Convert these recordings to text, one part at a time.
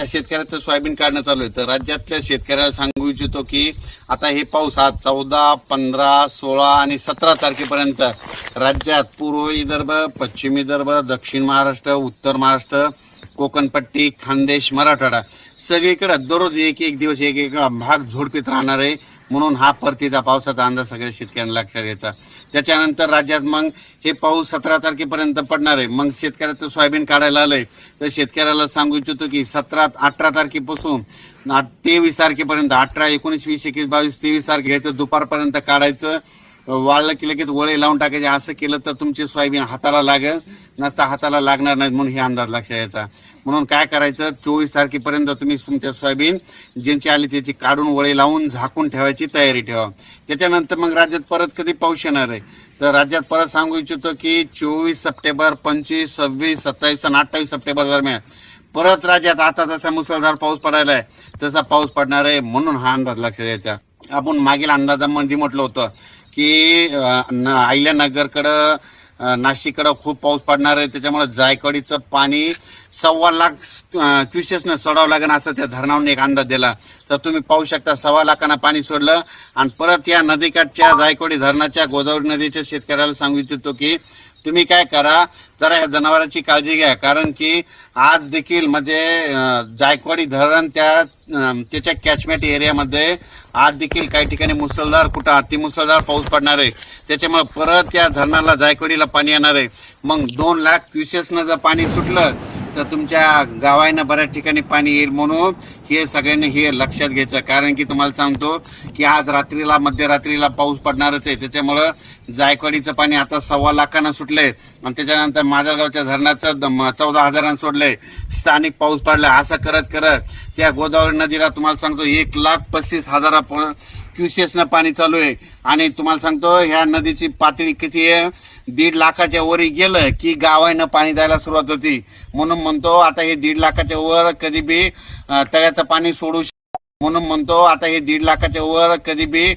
शेतकऱ्याचं सोयाबीन काढणं चालू आहे. तर राज्यातल्या शेतकऱ्याला सांगू इच्छितो की आता हे पाऊस आज चौदा पंधरा सोळा आणि सतरा तारखेपर्यंत राज्यात पूर्व विदर्भ पश्चिम विदर्भ दक्षिण महाराष्ट्र उत्तर महाराष्ट्र कोकणपट्टी खानदेश मराठवाडा सगळीकडं दररोज एक एक दिवस एक एक भाग झोडपीत राहणार आहे. म्हणून हा परतीचा पावसाचा अंदाज सगळ्या शेतकऱ्यांना लक्षात घ्यायचा त्याच्यानंतर राज्यात मग हे पाऊस सतरा तारखेपर्यंत पडणार आहे. मग शेतकऱ्याचं सोयाबीन काढायला आलंय. तर शेतकऱ्याला सांगू इच्छितो की सतरा अठरा तारखेपासून तेवीस तारखेपर्यंत अठरा एकोणीस वीस एकवीस बावीस तेवीस तारखे घ्यायचं दुपारपर्यंत काढायचं. वाळलं की लगेच वळे लावून टाकायचे. असं केलं तर तुमचे सोयाबीन हाताला लागेल. नसता हाताला लागणार नाही म्हणून हे अंदाज लक्षात यायचा. म्हणून काय करायचं? चोवीस तारखेपर्यंत तुम्ही तुमच्या सोयाबीन ज्यांची आली त्याची काढून वळे लावून झाकून ठेवायची तयारी ठेवा. त्याच्यानंतर मग राज्यात परत कधी पाऊस येणार आहे? तर राज्यात परत सांगू इच्छितो की चोवीस सप्टेंबर पंचवीस सव्वीस सत्तावीस आणि अठ्ठावीस सप्टेंबर दरम्यान परत राज्यात आता जसा मुसळधार पाऊस पडायला आहे. तसा पाऊस पडणार आहे म्हणून हा अंदाज लक्षात द्यायचा आपण मागील अंदाजामध्ये म्हटलं होतं की न- अहिल्यानगरकडं नाशिककडं खूप पाऊस पडणार आहे. त्याच्यामुळे जायकवाडीचं पाणी सव्वा लाख क्युसेसनं सोडावं लागेल असं त्या धरणावरून एक अंदाज दिला. तर तुम्ही पाहू शकता सव्वा लाखांना पाणी सोडलं. आणि परत या नदीकाठच्या जायकवाडी धरणाच्या गोदावरी नदीच्या शेतकऱ्याला सांगू इच्छितो की तुम्ही काय करा जरा या जनावरांची काळजी घ्या. कारण की आज देखील म्हणजे जायकवाडी धरण त्या त्याच्या कॅचमेंट एरियामध्ये आज देखील काही ठिकाणी मुसळधार कुठं अतिमुसळधार पाऊस पडणार आहे. त्याच्यामुळे परत त्या धरणाला जायकवाडीला पाणी येणार आहे. मग दोन लाख क्युसेसनं जर पाणी सुटलं तर तुमच्या गावांना बऱ्याच ठिकाणी पाणी येईल म्हणून हे सगळ्यांनी हे लक्षात घ्यायचं. कारण की तुम्हाला सांगतो की आज रात्रीला मध्यरात्रीला पाऊस पडणारच आहे. त्याच्यामुळं जायकवाडीचं पाणी आता सव्वा लाखानं सुटलंय. आणि त्याच्यानंतर माजलगावच्या धरणाचं चौदा हजारांना सोडलंय. स्थानिक पाऊस पडला. असं करत करत त्या गोदावरी नदीला तुम्हाला सांगतो एक लाख पस्तीस हजारा क्युसेसनं पाणी चालू आहे. आणि तुम्हाला सांगतो ह्या नदीची पातळी किती आहे? दीड लाखाच्या वर गेलं की गावानं पाणी द्यायला सुरुवात होती. म्हणून म्हणतो आता हे दीड लाखाच्या वर कधी बी तळ्याचं पाणी सोडू शक- म्हणून म्हणतो आता हे दीड लाखाच्या वर कधी बी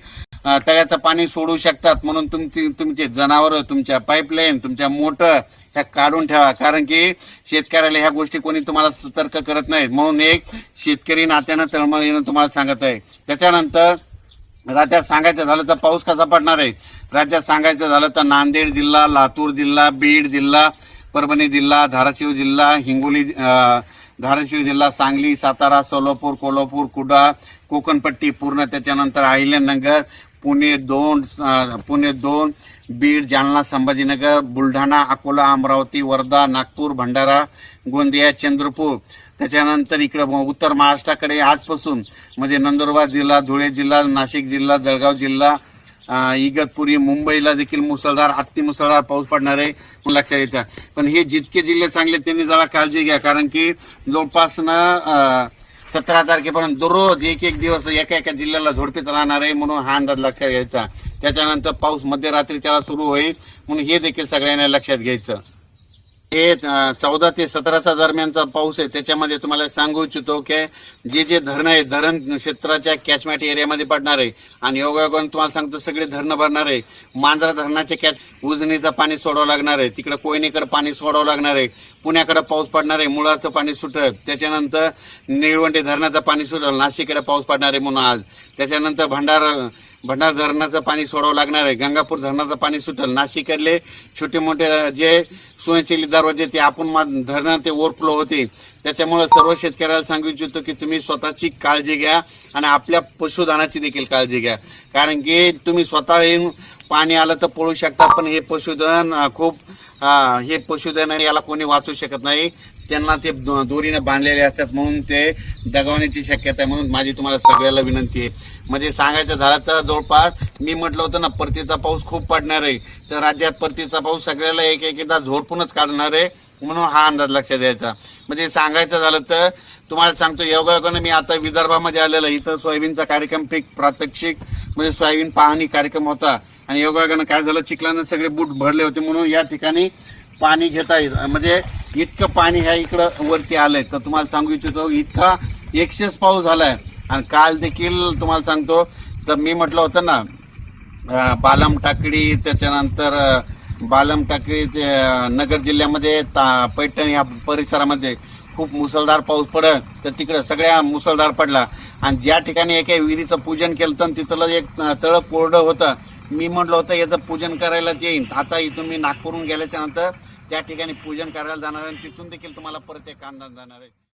तळ्याचं पाणी सोडू शकतात. म्हणून तुमची तुमचे जनावर तुमच्या पाईपलाईन तुमच्या मोटर ह्या काढून ठेवा. कारण की शेतकऱ्याला ह्या गोष्टी कोणी तुम्हाला सतर्क करत नाहीत. म्हणून एक शेतकरी नात्यानं तळमळीनं तुम्हाला सांगत आहे. त्याच्यानंतर राज्यात सांगायचं झालं तर पाऊस कसा पडणार आहे? राज्यात सांगायचं झालं तर नांदेड जिल्हा लातूर जिल्हा बीड जिल्हा परभणी जिल्हा धाराशिव जिल्हा हिंगोली धाराशिव जिल्हा सांगली सातारा सोलापूर कोल्हापूर कुडाळ कोकणपट्टी पूर्ण त्याच्यानंतर अहिल्यानगर पुणे दोन पुणे दोन बीड जालना संभाजीनगर बुलढाणा अकोला अमरावती वर्धा नागपूर भंडारा गोंदिया चंद्रपूर. त्याच्यानंतर इकडं उत्तर महाराष्ट्राकडे आजपासून म्हणजे नंदुरबार जिल्हा धुळे जिल्हा नाशिक जिल्हा जळगाव जिल्हा इगतपुरी मुंबईला देखील मुसळधार अति मुसळधार पाऊस पडणार आहे म्हणून लक्षात येतं. पण हे जितके जिल्हे चांगले त्यांनी जरा काळजी घ्या कारण की जवळपास ना सतरा तारखेपर्यंत दररोज एक एक दिवस एका एका जिल्ह्याला झोडपीत राहणार आहे म्हणून हा अंदाज लक्षात घ्यायचा. त्याच्यानंतर पाऊस मध्यरात्रीच्याला सुरू होईल म्हणून हे देखील सगळ्यांना लक्षात घ्यायचं. हे चौदा ते सतराचा दरम्यानचा पाऊस आहे. त्याच्यामध्ये तुम्हाला सांगू इच्छितो की जे जे धरणं आहे धरण क्षेत्राच्या कॅचमॅट एरियामध्ये पडणार आहे. आणि योगायोगाने तुम्हाला सांगतो सगळे धरणं भरणार आहे. मांजरा धरणाचे कॅच उजनीचं पाणी सोडावं लागणार आहे. तिकडे कोयनीकडे पाणी सोडावं लागणार आहे. पुण्याकडे पाऊस पडणार आहे मुळाचं पाणी सुटत. त्याच्यानंतर निळवंडी धरणाचं पाणी सुटलं नाशिककडे पाऊस पडणार आहे म्हणून आज. त्याच्यानंतर भंडारा भंडार धरणाचं पाणी सोडावं लागणार आहे. गंगापूर धरणाचं पाणी सुटल. नाशिककडले छोटे मोठे जे स्वयंचलित दरवाजे ते आपण धरणं ते ओव्हरफ्लो होते. त्याच्यामुळे सर्व शेतकऱ्याला सांगू इच्छितो की तुम्ही स्वतःची काळजी घ्या आणि आपल्या पशुधनाची देखील काळजी घ्या. कारण की तुम्ही स्वतः येऊन पाणी आलं तर पळू शकता पण हे पशुधन खूप हे पशुधन याला कोणी वाचू शकत नाही. त्यांना ते दोरीने बांधलेले असतात म्हणून ते दगावण्याची शक्यता आहे म्हणून माझी तुम्हाला सगळ्याला विनंती आहे. म्हणजे सांगायचं झालं तर जवळपास मी म्हटलं होतं ना परतीचा पाऊस खूप पडणार आहे. तर राज्यात परतीचा पाऊस सगळ्याला एक एकदा झोडपूनच काढणार आहे म्हणून हा अंदाज लक्षात द्यायचा म्हणजे सांगायचं झालं तर तुम्हाला सांगतो योगायोगानं मी आता विदर्भामध्ये आलेलं इथं सोयाबीनचा कार्यक्रम पीक प्रात्यक्षिक म्हणजे सोयाबीन पाहणी कार्यक्रम होता. आणि योगायोगानं काय झालं चिखलानं सगळे बूट भरले होते म्हणून या ठिकाणी पाणी घेता येईल म्हणजे इतकं पाणी ह्या इकडं वरती आलंय. तर तुम्हाला सांगू इच्छितो इतका एक्सेस पाऊस झालाय. आणि काल देखील तुम्हाला सांगतो तर मी म्हटलं होतं ना बालम टाकडी त्याच्यानंतर बालम टाकळी नगर जिल्ह्यामध्ये ता पैठण या परिसरामध्ये खूप मुसळधार पाऊस पडत तर तिकडं सगळ्या मुसळधार पडला. आणि ज्या ठिकाणी एका विहिरीचं पूजन केलं तर तिथलं एक तळं कोरडं होतं. मी म्हटलं होतं याचं पूजन करायलाच येईन. आता इथून मी नागपूरहून गेल्याच्यानंतर त्या ठिकाणी पूजन करायला जाणार आहे आणि तिथून देखील तुम्हाला परत एक आंदोलन जाणार आहे.